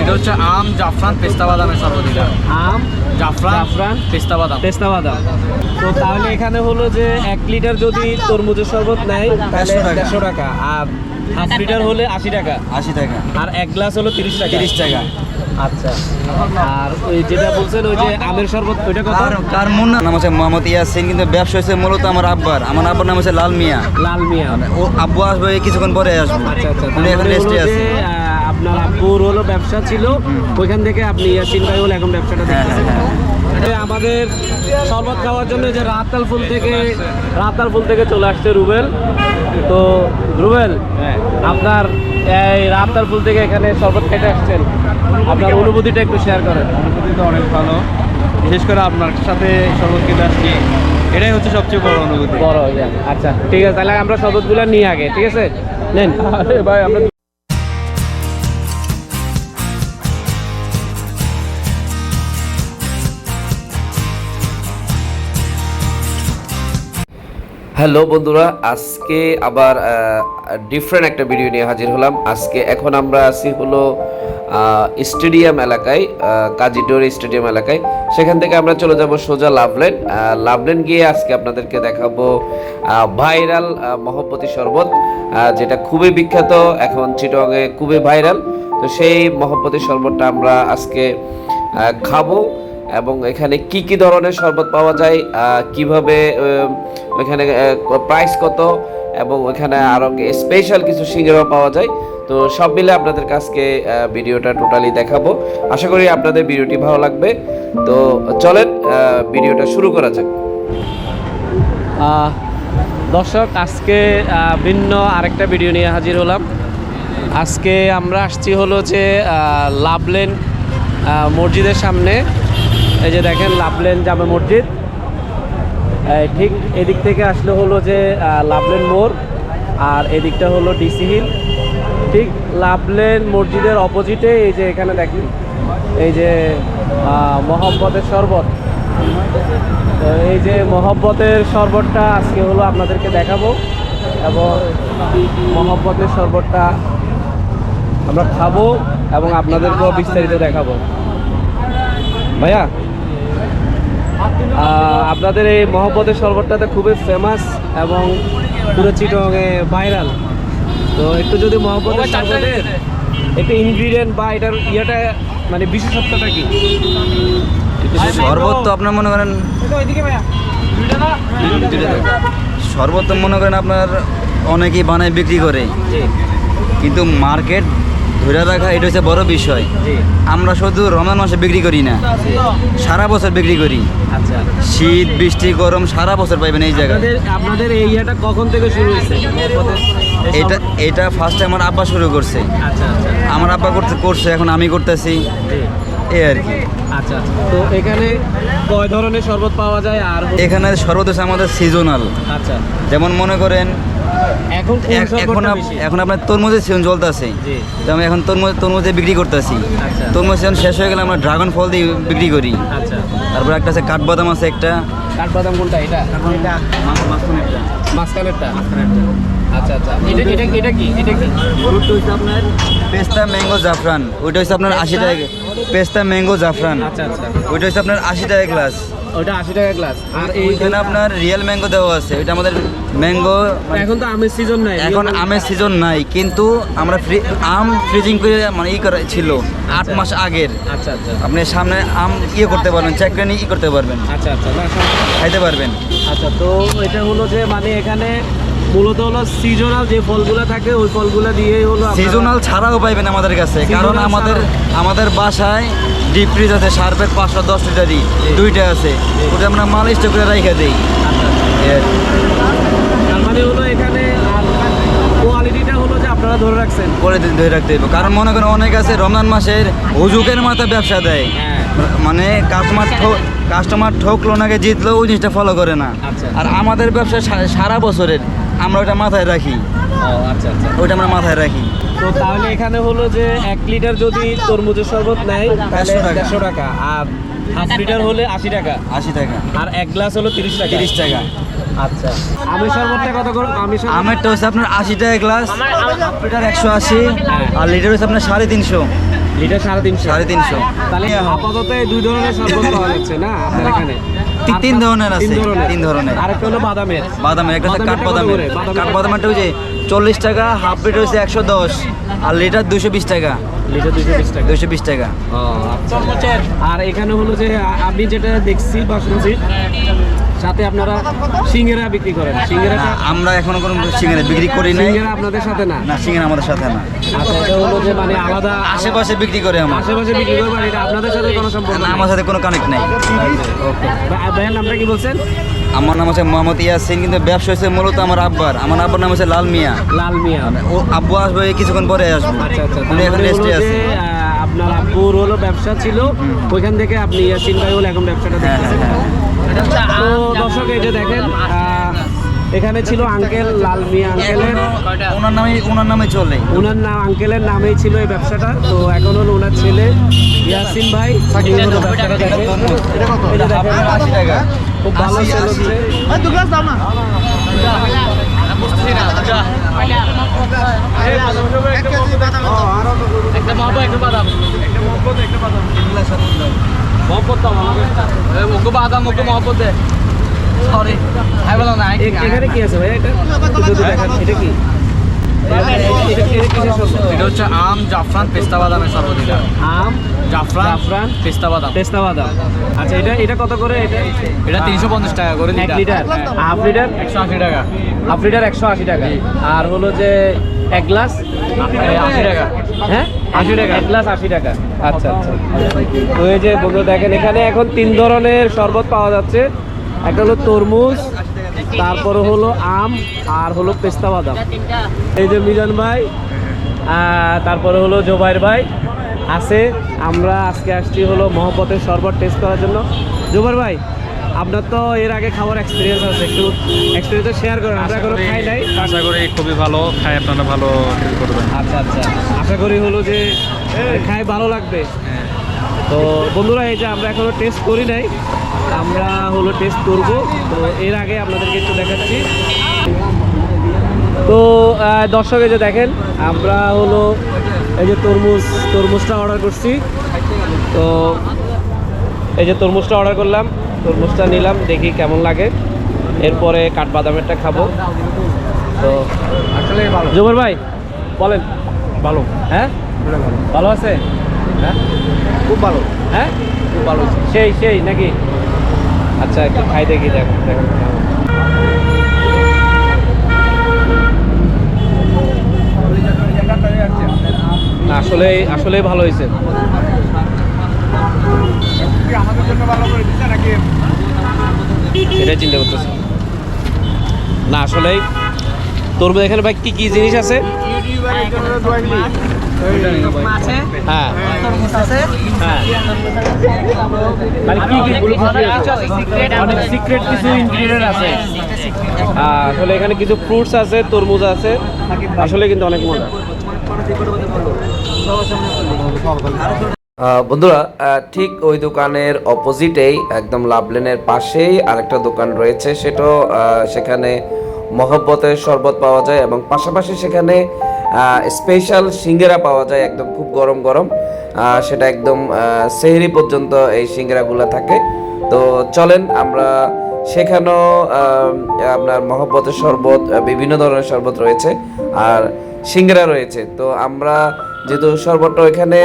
এটা হচ্ছে আম জাফরান পেস্তা বাদামের শরবত আম জাফরান জাফরান পেস্তা বাদাম। পেস্তা বাদাম। তো তাহলে এখানে হলো যে এক লিটার যদি তরমুজের শরবত নেয় তাহলে 150 টাকা। দেড়শো টাকা। আর হাফ লিটার হলে আশি টাকা। আশি টাকা। আর এক গ্লাস হলো তিরিশ টাকা। তিরিশ টাকা। আচ্ছা। আর ওই যেটা বলছেন ওই যে আমের শরবত ওইটা মন নাম হচ্ছে মোহাম্মদ ইয়াসিন কিন্তু ব্যবসা হচ্ছে মূলত আমার আব্বার। আমার আব্বার নাম হচ্ছে লাল মিয়া। লাল মিয়া। ও আব্বু আসবে কিছুক্ষণ পরে আসব। আচ্ছা আচ্ছা। এখন মানে রেস্টে আছে যে, আহ, আপনার আব্বুর হলো ব্যবসা ছিল ওইখান থেকে আপনি ইয়াসিন ভাই হলো এখন ব্যবসাটা হ্যাঁ, দেখতেছেন। হ্যাঁ, আমাদের শরবত খাওয়ার জন্য যে রাতাল ফুল থেকে রাতাল ফুল থেকে চলে আসছে রুবেল। তো রুবেল আপনার এই রাতাল ফুল থেকে এখানে শরবত খেতে আসছেন। আপনার অনুভূতিটা একটু শেয়ার করেন। অনুভূতি তো অনেক ভালো। বিশেষ করে আপনার সাথে শরবত খেতে আসছি এটাই হচ্ছে সবচেয়ে বড় অনুভূতি। বড় আচ্ছা ঠিক আছে তাহলে আমরা শরবতগুলো নিয়ে আগে ঠিক আছে? নেন। ভাই আমরা হ্যালো বন্ধুরা, আজকে আবার ডিফারেন্ট একটা ভিডিও নিয়ে হাজির হলাম। আজকে এখন আমরা আছি হলো স্টেডিয়াম এলাকায় কাজীডোর স্টেডিয়াম এলাকায়। সেখান থেকে আমরা চলে যাব সোজা লাভলেন। লাভলেন গিয়ে আজকে আপনাদেরকে দেখাবো ভাইরাল মহব্বতী শরবত যেটা খুবই বিখ্যাত, এখন চিটংয়ে খুবই ভাইরাল। তো সেই মহব্বতী শরবতটা আমরা আজকে খাব। এবং এখানে কি কি ধরনের শরবত পাওয়া যায় কীভাবে ওইখানে প্রাইস কত, এবং ওইখানে আরও স্পেশাল কিছু সিঙ্গারা পাওয়া যায়। তো সব মিলে আপনাদের কাছকে ভিডিওটা টোটালি দেখাবো। আশা করি আপনাদের ভিডিওটি ভালো লাগবে। তো চলেন ভিডিওটা শুরু করা যাক। দর্শক, আজকে ভিন্ন আরেকটা ভিডিও নিয়ে হাজির হলাম। আজকে আমরা আসছি হলো যে লাভলেন মসজিদের সামনে। এই যে দেখেন লাভলেন জামে মসজিদ। ঠিক এদিক থেকে আসলে হলো যে লাভলেন মোড় আর এদিকটা হলো ডিসি হিল। ঠিক লাভলেন মসজিদের অপোজিটে এই যে এখানে দেখেন এই যে আহ, মোহাম্মদের শরবত। তো এই যে মহব্বতের শরবতটা আজকে হলো আপনাদেরকে দেখাবো এবং মহব্বতের শরবতটা আমরা খাব এবং আপনাদেরকেও বিস্তারিত দেখাবো। ভাইয়া? আপনাদের এই মহব্বতের শরবতটাতে খুবই ফেমাস এবং পুরো চিটংয়ে ভাইরাল তো একটু যদি মহব্বতের শরবতের একটু ইনগ্রিডিয়েন্ট বা এটার ইয়েটা মানে বিশেষত্বটা কি? শরবত তো আপনার মনে করেন শরবত তো মনে করেন আপনার অনেকেই বানায় বিক্রি করে। জি। কিন্তু মার্কেট ধরে রাখা এটা হচ্ছে বড় বিষয়। আমরা শুধু রমজান মাসে বিক্রি করি না সারা বছর বিক্রি করি। আচ্ছা। শীত বৃষ্টি গরম সারা বছর পাইবেন এই জায়গায়। আপনাদের এই ইয়েটা কখন থেকে শুরু হয়েছে? এটা এটা ফার্স্টে আমার আব্বা শুরু করছে। আচ্ছা আচ্ছা। আমার আব্বা করতে করছে এখন আমি করতেছি। এই আর কি। আচ্ছা আচ্ছা। তো এখানে কয় ধরনের শরবত পাওয়া যায় আর এখানে শরবত হচ্ছে আমাদের সিজনাল আচ্ছা। যেমন মনে করেন এখন এখন এখন আপনার তরমুজের সিজন চলতেছে তো আমি এখন তরমুজ তরমুজে বিক্রি করতেছি। আচ্ছা। তরমুজ সিজন শেষ হয়ে গেলে আমরা ড্রাগন ফল দিয়ে বিক্রি করি। আচ্ছা। তারপর একটা আছে কাঠবাদাম আছে একটা। কাঠবাদাম কোনটা? এটা? মাঝখানেরটা? আচ্ছা আচ্ছা। এটা এটা এটা কি? এটা কি? আপনার পেস্তা ম্যাঙ্গো জাফরান। ওইটা হচ্ছে আপনার আশি টাকা পেস্তা ম্যাঙ্গো জাফরান। আচ্ছা আচ্ছা। ওইটা হচ্ছে আপনার আশি টাকা গ্লাস ওটা আশি টাকা গ্লাস আর এইখানে আপনার রিয়েল ম্যাঙ্গো দেওয়া আছে। ওইটা আমাদের ম্যাঙ্গো এখন তো আমের সিজন নাই এখন আমের সিজন নাই কিন্তু আমরা ফ্রি আম ফ্রিজিং করে মানে ই করা ছিল আট মাস আগের। আচ্ছা আচ্ছা। আপনি সামনে আম ইয়ে করতে পারবেন চেক করে ই করতে পারবেন। আচ্ছা আচ্ছা খাইতে পারবেন। আচ্ছা তো এটা হলো যে মানে এখানে মূলত হলো সিজনাল যে ফলগুলো থাকে ওই ফলগুলো দিয়েই হলো সিজনাল ছাড়াও পাইবেন আমাদের কাছে কারণ আমাদের আমাদের বাসায় ডিপ ফ্রিজ আছে সার্ভের পাঁচশো দশ লিটারই দুইটা আছে। ওটা আমরা মাল স্টক করে রেখে দিই। আচ্ছা, মানে হলো এখানে কোয়ালিটিটা হলো যে আপনারা ধরে রাখছেন। দি- ধরে রাখতে হবে কারণ মনে করেন অনেক আছে রমজান মাসের হুজুকের মাথা ব্যবসা দেয়। হ্যাঁ। মানে কাস্টমার কাস্টমার ঠকলো নাকি জিতলো ওই জিনিসটা ফলো করে না। আচ্ছা। আর আমাদের ব্যবসা সারা বছরের আমরা ওটা মাথায় রাখি। আচ্ছা আচ্ছা। ওইটা আমরা মাথায় রাখি। তো তাহলে এখানে হলো যে এক লিটার যদি তরমুজের শরবত নেয় তাহলে 150 টাকা। দেড়শো টাকা। আর হাফ লিটার হলে আশি টাকা। আশি টাকা। আর এক গ্লাস হলো তিরিশ টাকা। তিরিশ টাকা। আচ্ছা। আমের শরবতটা কত করে? আমের আমেরটা হচ্ছে আপনার আশি টাকা গ্লাস। হাফ লিটার একশো আশি। হ্যাঁ। আর লিটার হচ্ছে আপনার সাড়ে তিনশো। লিটার সাড়ে তিনশো। সাড়ে তিনশো। তাহলে আপাতত দুই ধরনের শরবত পাওয়া যাচ্ছে না আপনার এখানে? তিন ধরনের আছে, তিন ধরনের। আরেকটা হলো বাদামের। বাদামের একটা কাঠ বাদামের কাঠ বাদামেরটা হচ্ছে চল্লিশ টাকা হাফ লিটার হচ্ছে একশো দশ। আর লিটার দুশো বিশ টাকা। লিটার দুশো বিশ টাকা। দুশো বিশ টাকা। আচ্ছা। আর এখানে হলো যে আমি যেটা দেখছি বা শুনছি সাথে আপনারা সিঙ্গেরা বিক্রি করেন। সিঙ্গেরাটা আমরা এখনও কোনো সিঙ্গারা বিক্রি করি নাই। সিঙ্গেরা আপনাদের সাথে না? না সিঙ্গারা আমাদের সাথে না। আচ্ছা এটা হলো যে মানে আলাদা আশেপাশে বিক্রি করে আমরা। আশেপাশে বিক্রি করবেন এটা আপনাদের সাথে কোনো সম্পর্ক না, আমার সাথে কোনো কানেক্ট নাই। ওকে। ভাইয়ের নামটা কি বলছেন? আমার নাম হচ্ছে মোহাম্মদ ইয়াসিন কিন্তু ব্যবসা হচ্ছে মূলত আমার আব্বার। আমার আব্বার নাম হচ্ছে লাল মিয়া। লাল মিয়া। ও আব্বু আসবে কিছুক্ষণ পরে আসব। আচ্ছা আচ্ছা এখন রেস্টে আছে। আপনার আব্বুর হলো ব্যবসা ছিল। ওইখান থেকে আপনি ইয়াসিন ভাই হলো এখন ব্যবসাটা হ্যাঁ, দেখতেছেন। তো দর্শক এই যে দেখেন এখানে ছিল আঙ্কেল লাল মিয়া আঙ্কেলের। ওনার নামে ওনার নামে চলে। ওনার নাম আঙ্কেলের নামেই ছিল এই ব্যবসাটা। তো এখন হলো ওনার ছেলে ইয়াসিন ভাই। খুব ভালো এই যে দেখেন, আশি টাকা খুব ভালো আশি, সেল আশি। হচ্ছে এ- এখানে কি আছে ভাই এটা একটু যদি দেখান এটা কি এটা- এটা- এটা কিসের শরবত? এটা হচ্ছে আম জাফরান পেস্তা বাদামের এটা আম জাফরান জাফরান পেস্তা বাদাম। পেস্তা বাদাম। আচ্ছা এটা এটা কত করে? এটা এটা তিনশো পঞ্চাশ টাকা করে এক লিটার। Half litre? একশো আশি টাকা। হাফ লিটার একশো আশি টাকা। আর হলো যে এক গ্লাস? আশি টাকা। হ্যাঁ? আশি টাকা। এক গ্লাস আশি টাকা। আচ্ছা আচ্ছা। তো এই যে বন্ধু দেখেন এখানে এখন তিন ধরনের শরবত পাওয়া যাচ্ছে। একটা হলো তরমুজ তারপরে হলো আম আর হলো পেস্তা বাদাম। এই যে মিজান ভাই তারপরে হলো জোবাইর ভাই আছে। আমরা আজকে আসছি হলো মহব্বতের শরবত টেস্ট করার জন্য। জোবাইর ভাই আপনার তো এর আগে খাওয়ার এক্সপিরিয়েন্স আছে একটু এক্সপিরিয়েন্স শেয়ার করেন আমরা কোনো খাই নাই। আশা করি খুবই ভালো খাই আপনারা ভালো ফিল করবেন। আচ্ছা আচ্ছা। আশা করি হলো যে খাই ভালো লাগবে। তো বন্ধুরা এই যে আমরা এখনও টেস্ট করি নাই আমরা হলো টেস্ট করব। তো এর আগে আপনাদেরকে একটু দেখাচ্ছি। তো দর্শক এই যে দেখেন আমরা হলো এই যে তরমুজ তরমুজটা অর্ডার করছি। তো এই যে তরমুজটা অর্ডার করলাম তরমুজটা নিলাম দেখি কেমন লাগে। এরপরে কাঠবাদামেরটা খাব। তো আসলে ভালো জুবর ভাই বলেন। ভালো। হ্যাঁ? ভালো। আছে? হ্যাঁ? খুব ভালো। হ্যাঁ? খুব ভালো। সেই সেই নাকি? আচ্ছা একটু খাই দেখি, দেখ। না আসলে আসলেই ভালো হয়েছে। সেটাই চিন্তা করতেছি। না, আসলেই। তরমুজ এখানে ভাই কি কি জিনিস আছে? আসলে এখানে কিছু ফ্রুটস আছে তরমুজ আছে আসলে কিন্তু অনেক মজা বন্ধুরা ঠিক ওই দোকানের অপোজিটেই একদম লাভলেনের পাশেই আরেকটা দোকান রয়েছে। সেটাও সেখানে মহব্বতের শরবত পাওয়া যায় এবং পাশাপাশি সেখানে স্পেশাল সিঙ্গারা পাওয়া যায়, একদম খুব গরম গরম। সেটা একদম সেহরি পর্যন্ত এই সিঙ্গারাগুলো থাকে। তো চলেন আমরা সেখানেও আপনার মহব্বতের শরবত বিভিন্ন ধরনের শরবত রয়েছে, আর সিঙ্গারা রয়েছে। তো আমরা যেহেতু শরবতটা ওইখানে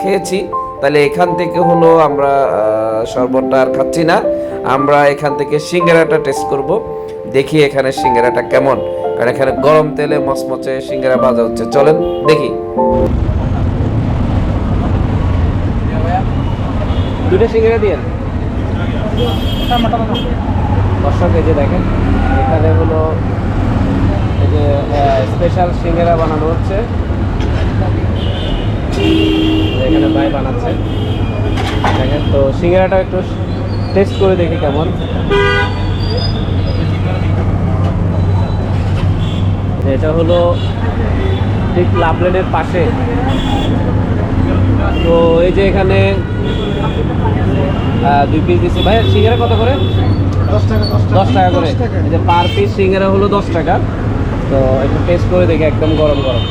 খেয়েছি, তাহলে এখান থেকে হলো আমরা শরবতটা আর খাচ্ছি না। আমরা এখান থেকে সিঙ্গারাটা টেস্ট করব, দেখি এখানে সিঙ্গারাটা কেমন। কারণ এখানে গরম তেলে মচমচে সিঙ্গারা ভাজা হচ্ছে। চলেন, দেখি। দুটো সিঙ্গারা দিয়ে দর্শক, এই যে দেখেন, এখানে হলো এই যে স্পেশাল সিঙ্গারা বানানো হচ্ছে। এখানে ভাই বানাচ্ছে। দেখেন, তো সিঙ্গারাটা একটু টেস্ট করে দেখি কেমন। এটা হলো ঠিক লাভলেনের পাশে। তো এই যে এখানে দুই পিস দিচ্ছি। ভাই সিঙ্গারা কত করে? দশ টাকা করে। এই যে পার পিস সিঙ্গারা হলো দশ টাকা। তো একটু টেস্ট করে দেখি একদম গরম গরম।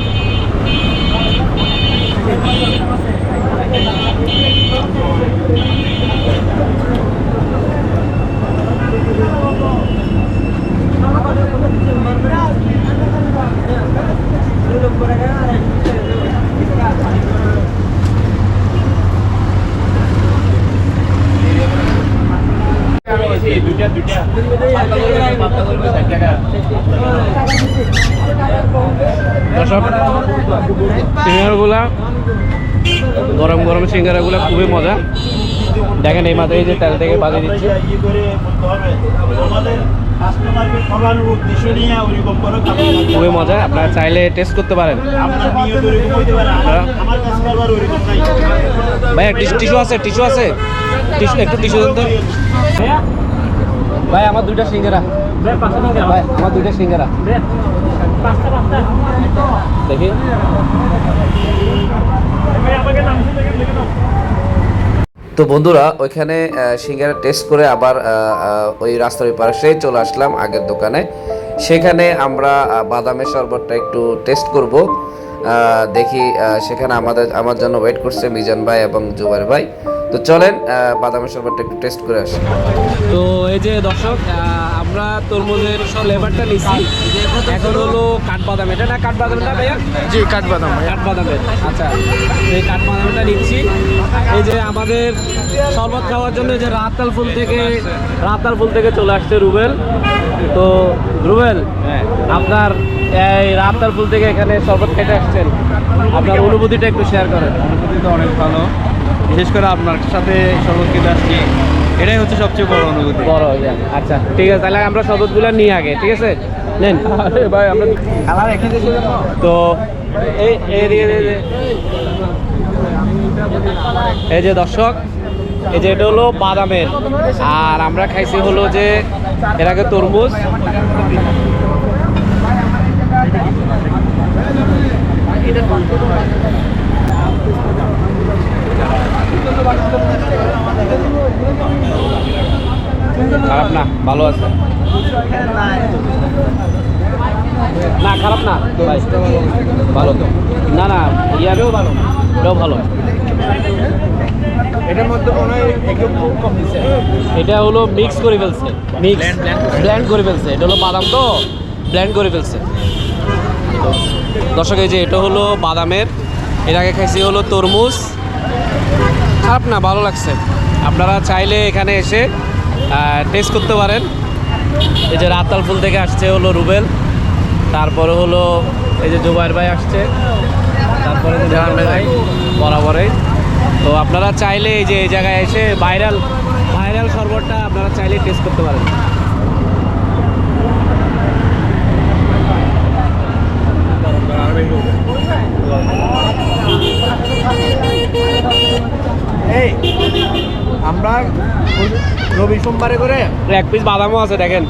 সিঙ্গারাগুলা, গরম গরম সিঙ্গারাগুলা খুবই মজা। দেখেন এই মাত্র এই যে তেল থেকে বাজিয়ে দিচ্ছে। খুবই মজা, আপনারা চাইলে টেস্ট করতে পারেন। ভাই টিস্যু আছে টিস্যু আছে। টিস্যু একটু টিস্যু দেন তো। ভাই, আমার দুইটা সিঙ্গারা। ভাই, আমার দুইটা সিঙ্গারা। দেখি। তো বন্ধুরা, ওইখানে সিঙ্গারা টেস্ট করে আবার ওই রাস্তার ওই পাশে চলে আসলাম আগের দোকানে। সেখানে আমরা বাদামের শরবতটা একটু টেস্ট করব। দেখি সেখানে আমাদের, আমার জন্য ওয়েট করছে মিজান ভাই এবং জুবার ভাই। তো চলেন বাদামের শরবতটা একটু টেস্ট করে আসি। তো এই যে দর্শক আমরা তরমুজের ফ্লেভারটা নিচ্ছি এখন হলো কাঠবাদাম। এটা না কাঠবাদাম না ভাইয়া? জি কাঠবাদাম কাঠবাদামের। আচ্ছা এই কাঠবাদামটা নিচ্ছি। এই যে আমাদের শরবত খাওয়ার জন্য যে রাতাল ফুল থেকে রাতাল ফুল থেকে চলে আসছে রুবেল। তো রুবেল আপনার এই রাতাল ফুল থেকে এখানে শরবত খেতে আসছেন। আপনার অনুভূতিটা একটু শেয়ার করেন। অনুভূতি তো অনেক ভালো। বিশেষ করে আপনার সাথে শরবত খেতে আসছি এটাই হচ্ছে সবচেয়ে বড় অনুভূতি। বড় আচ্ছা ঠিক আছে তাহলে আমরা শরবতগুলো নিয়ে আগে ঠিক আছে? নেন। ভাই আমরা তো এই এই যে- এই এই যে দর্শক এই যে এটা হলো বাদামের। আর আমরা খাইছি হলো যে এর আগে তরমুজ। খারাপ না ভালো আছে। না খারাপ না ভাই। ভালো তো। না না ইয়ারেও ভালো এটাও ভালো। এটার মধ্যে মনে হয় একটু কম দিচ্ছে এটা হলো মিক্স করে ফেলছে। মিক্স ব্ল্যান্ড করে। ফেলছে। এটা হলো বাদাম তো ব্ল্যান্ড করে ফেলছে। দর্শক এই যে এটা হলো বাদামের এর আগে খাইছি হলো তরমুজ। খারাপ না ভালো লাগছে। আপনারা চাইলে এখানে এসে টেস্ট করতে পারেন। এই যে রাতাল ফুল থেকে আসছে হলো রুবেল তারপরে হলো এই যে জুবাইর ভাই আসছে তারপরে ভাই। বরাবরই। তো আপনারা চাইলে এই যে এই জায়গায় এসে ভাইরাল ভাইরাল শরবতটা আপনারা চাইলে টেস্ট করতে পারেন। এই আমরা রবি সোমবারে করে এক পিস বাদামও আছে দেখেন।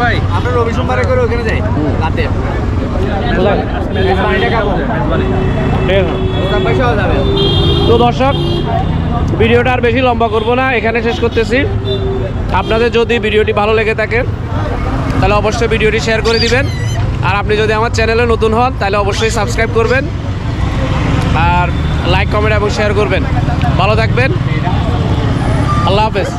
ভাই আমরা রবি সোমবারে করে ওখানে যাই রাতে। যাবে। তো দর্শক ভিডিওটা আর বেশি লম্বা করব না এখানে শেষ করতেছি। আপনাদের যদি ভিডিওটি ভালো লেগে থাকে তাহলে অবশ্যই ভিডিওটি শেয়ার করে দিবেন। আর আপনি যদি আমার চ্যানেলে নতুন হন তাহলে অবশ্যই সাবস্ক্রাইব করবেন। আর লাইক কমেন্ট এবং শেয়ার করবেন। ভালো থাকবেন। আল্লাহ হাফেজ।